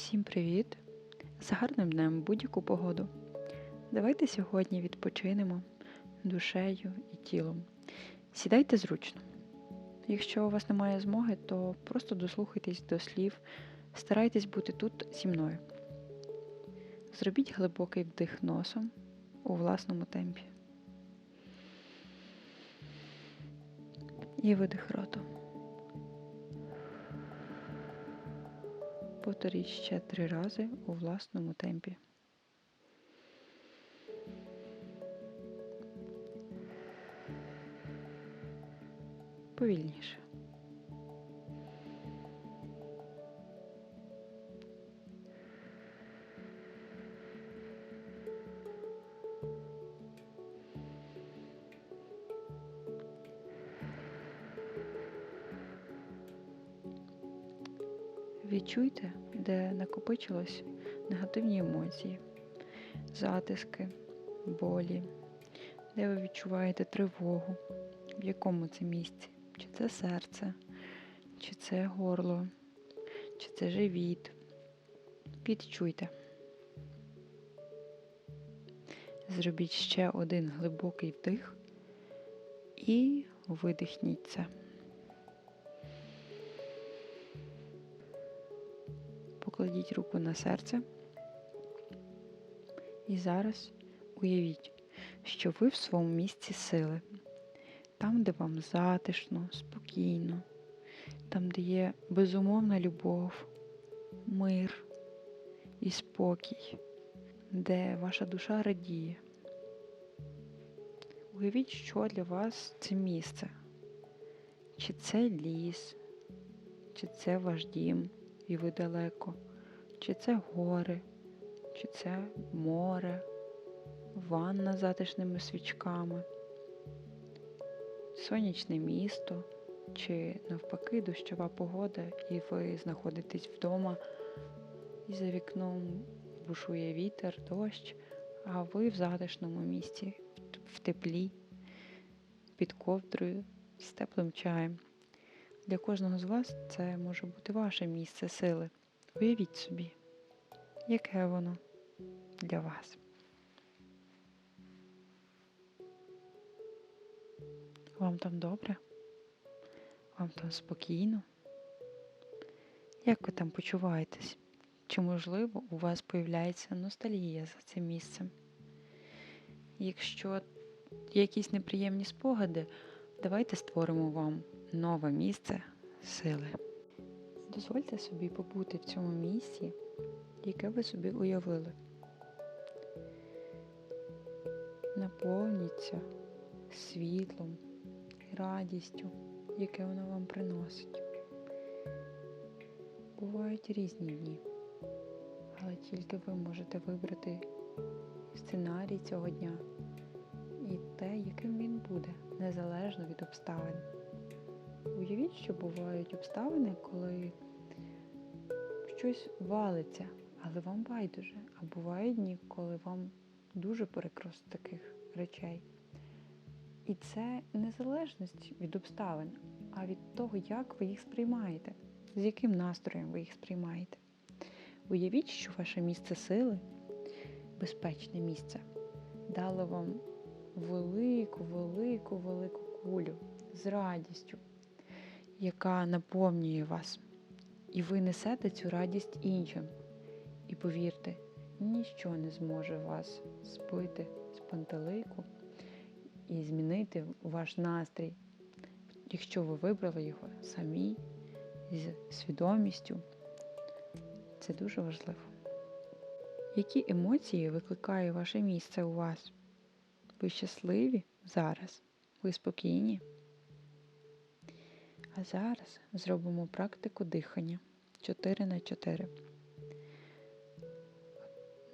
Всім привіт! З гарним днем будь-яку погоду. Давайте сьогодні відпочинемо душею і тілом. Сідайте зручно. Якщо у вас немає змоги, то просто дослухайтесь до слів, старайтесь бути тут зі мною. Зробіть глибокий вдих носом у власному темпі. І видих ротом. Повторіть ще три рази у власному темпі. Повільніше. Відчуйте, де накопичилось негативні емоції, затиски, болі, де ви відчуваєте тривогу, в якому це місці, чи це серце, чи це горло, чи це живіт. Відчуйте. Зробіть ще один глибокий вдих і видихніть це. Покладіть руку на серце. І зараз уявіть, що ви в своєму місці сили, там, де вам затишно, спокійно, там, де є безумовна любов, мир і спокій, де ваша душа радіє. Уявіть, що для вас це місце. Чи це ліс, чи це ваш дім, і ви далеко, чи це гори, чи це море, ванна з затишними свічками, сонячне місто, чи навпаки дощова погода, і ви знаходитесь вдома, і за вікном бушує вітер, дощ, а ви в затишному місті, в теплі, під ковдрою, з теплим чаєм. Для кожного з вас це може бути ваше місце сили. Уявіть собі, яке воно для вас. Вам там добре? Вам там спокійно? Як ви там почуваєтесь? Чи, можливо, у вас появляється ностальгія за цим місцем? Якщо якісь неприємні спогади, давайте створимо вам нове місце сили. Дозвольте собі побути в цьому місці, яке ви собі уявили. Наповніться світлом і радістю, яке воно вам приносить. Бувають різні дні, але тільки ви можете вибрати сценарій цього дня і те, яким він буде, незалежно від обставин. Уявіть, що бувають обставини, коли щось валиться, але вам байдуже. А бувають дні, коли вам дуже перекрос таких речей. І це незалежність від обставин, а від того, як ви їх сприймаєте, з яким настроєм ви їх сприймаєте. Уявіть, що ваше місце сили, безпечне місце, дало вам велику, велику, велику кулю з радістю яка наповнює вас. І ви несете цю радість іншим. І повірте, ніщо не зможе вас збити з пантелику і змінити ваш настрій, якщо ви вибрали його самі з свідомістю. Це дуже важливо. Які емоції викликає ваше місце у вас? Ви щасливі зараз? Ви спокійні? А зараз зробимо практику дихання 4 на 4.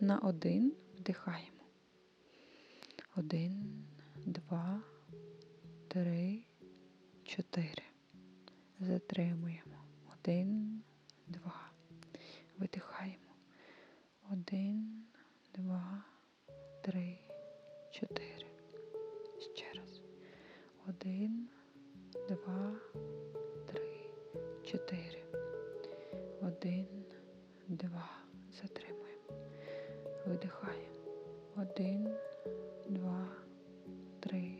На один вдихаємо. Один, два, три, чотири. Затримуємо. Один, два. Видихаємо. Один, два, три, чотири. Ще раз. Один, два, три, чотири. Один, два. Затримуємо. Видихаємо. Один, два, три,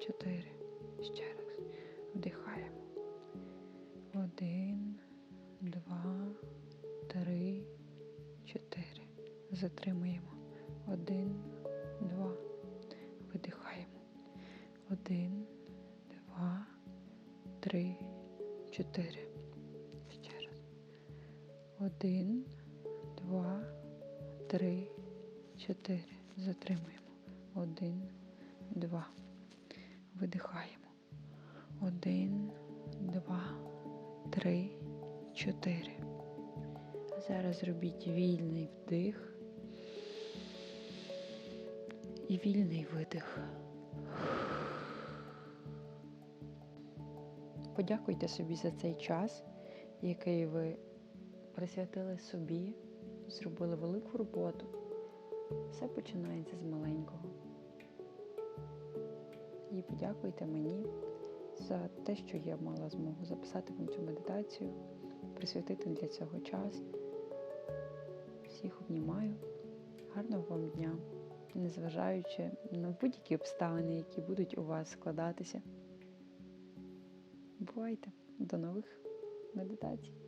чотири. Ще раз. Вдихаємо. Один, два, три, чотири. Затримуємо. Один, два. Видихаємо. Один, чотири. Ще раз. Один, два, три, чотири. Затримуємо. Один, два. Видихаємо. Один, два, три, чотири. Зараз зробіть вільний вдих і вільний видих. Подякуйте собі за цей час, який ви присвятили собі, зробили велику роботу. Все починається з маленького. І подякуйте мені за те, що я мала змогу записати вам цю медитацію, присвятити для цього час. Всіх обнімаю. Гарного вам дня, незважаючи на будь-які обставини, які будуть у вас складатися. Бувайте! До нових медитацій!